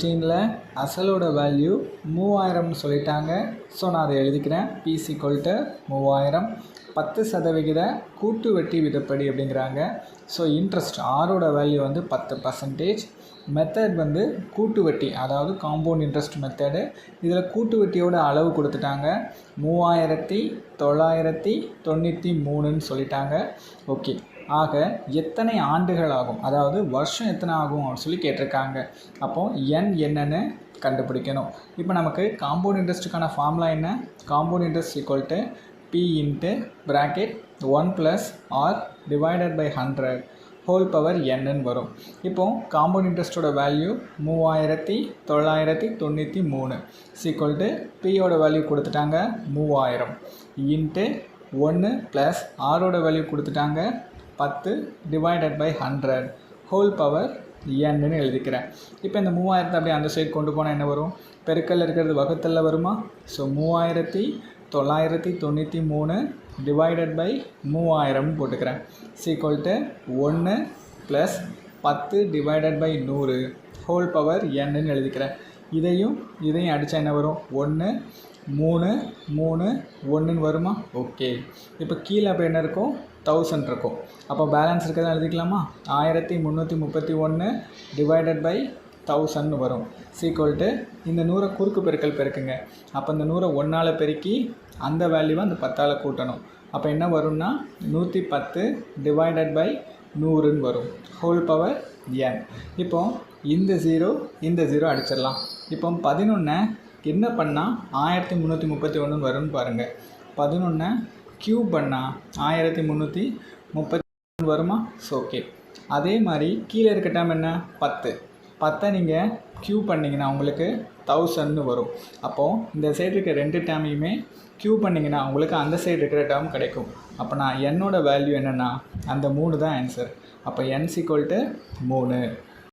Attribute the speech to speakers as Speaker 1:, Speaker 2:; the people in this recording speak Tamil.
Speaker 1: கொஸ்டினில் அசலோட வேல்யூ மூவாயிரம்னு சொல்லிட்டாங்க. ஸோ நான் அதை எழுதிக்கிறேன். பிசி கொல்ட்டு மூவாயிரம். பத்து சதவிகித கூட்டு வெட்டி விதப்படி அப்படிங்கிறாங்க. ஸோ இன்ட்ரெஸ்ட் ஆரோட வேல்யூ வந்து பத்து பர்சன்டேஜ் மெத்தட் வந்து கூட்டு வட்டி அதாவது காம்பவுண்ட் இன்ட்ரெஸ்ட் மெத்தடு இதில் கூட்டு வட்டியோட அளவு கொடுத்துட்டாங்க. மூவாயிரத்தி தொள்ளாயிரத்தி தொண்ணூற்றி மூணுன்னு சொல்லிட்டாங்க. ஓகே ஆக எத்தனை ஆண்டுகள் ஆகும் அதாவது வருஷம் எத்தனை ஆகும் அப்படின்னு சொல்லி கேட்டிருக்காங்க. அப்போது என் என்னென்னு கண்டுபிடிக்கணும். இப்போ நமக்கு காம்பவுண்ட் இன்ட்ரெஸ்ட்டுக்கான ஃபார்முலா என்ன? Compound interest equal to P into bracket one plus R divided by hundred whole power என்னன்னு வரும். இப்போது காம்பவுண்ட் இன்ட்ரெஸ்ட்டோட வேல்யூ மூவாயிரத்தி தொள்ளாயிரத்தி தொண்ணூற்றி மூணு. சீக்குவல் டு பியோட வேல்யூ கொடுத்துட்டாங்க மூவாயிரம். இன்ட்டு ஒன்று ப்ளஸ் ஆரோட வேல்யூ கொடுத்துட்டாங்க பத்து divided by hundred whole power என்னன்னு எழுதிக்கிறேன். இப்போ இந்த மூவாயிரத்தை அப்படியே அந்த சைடு கொண்டு போனால் என்ன வரும்? பெருக்கல்ல இருக்கிறது வகுத்தல்ல வருமா? ஸோ மூவாயிரத்தி தொள்ளாயிரத்தி தொண்ணூற்றி மூணு டிவைடட் பை மூவாயிரம்னு போட்டுக்கிறேன். சீக்வல்ட்டு ஒன்று ப்ளஸ் பத்து டிவைடட் பை நூறு ஹோல் பவர் என்னன்னு எழுதிக்கிறேன். இதையும் இதையும் அடித்தா என்ன வரும்? ஒன்று மூணு மூணு ஒன்றுன்னு வருமா? ஓகே இப்போ கீழே அப்போ என்ன இருக்கும்? தௌசண்ட் இருக்கும். அப்போ பேலன்ஸ் இருக்கிறத எழுதிக்கலாமா? ஆயிரத்தி முந்நூற்றி முப்பத்தி ஒன்று டிவைடட் பை தௌசண்ட்னு வரும். சீக்வல்ட்டு இந்த நூறை குறுக்கு பெருக்கல் பெருக்குங்க. அப்போ இந்த நூறை ஒன்றால் பெருக்கி அந்த வேல்யூவை அந்த பத்தால் கூட்டணும். அப்போ என்ன வரும்னா நூற்றி பத்து டிவைடட் பை நூறுன்னு வரும். ஹோல் பவர் என் இப்போ இந்த ஜீரோ இந்த ஜீரோ அடிச்சிடலாம். இப்போ பதினொன்று என்ன பண்ணால் ஆயிரத்தி முந்நூற்றி முப்பத்தி ஒன்றுன்னு வரும்னு பாருங்கள் பதினொன்று க்யூப் பண்ணால் ஆயிரத்தி முந்நூற்றி முப்பத்தி வருமா? ஸோ ஓகே அதே மாதிரி கீழே இருக்க டேம் என்ன? பத்து. பத்தை நீங்கள் க்யூ பண்ணிங்கன்னா உங்களுக்கு தௌசண்ட்னு வரும். அப்போது இந்த சைடு இருக்க ரெண்டு டேமையுமே க்யூ பண்ணிங்கன்னா உங்களுக்கு அந்த சைடு இருக்கிற டேர்ம் கிடைக்கும். அப்போ நான் என்னோட வேல்யூ என்னென்னா அந்த மூணு தான் ஆன்சர் அப்போ என் சீக்வல் டு மூணு.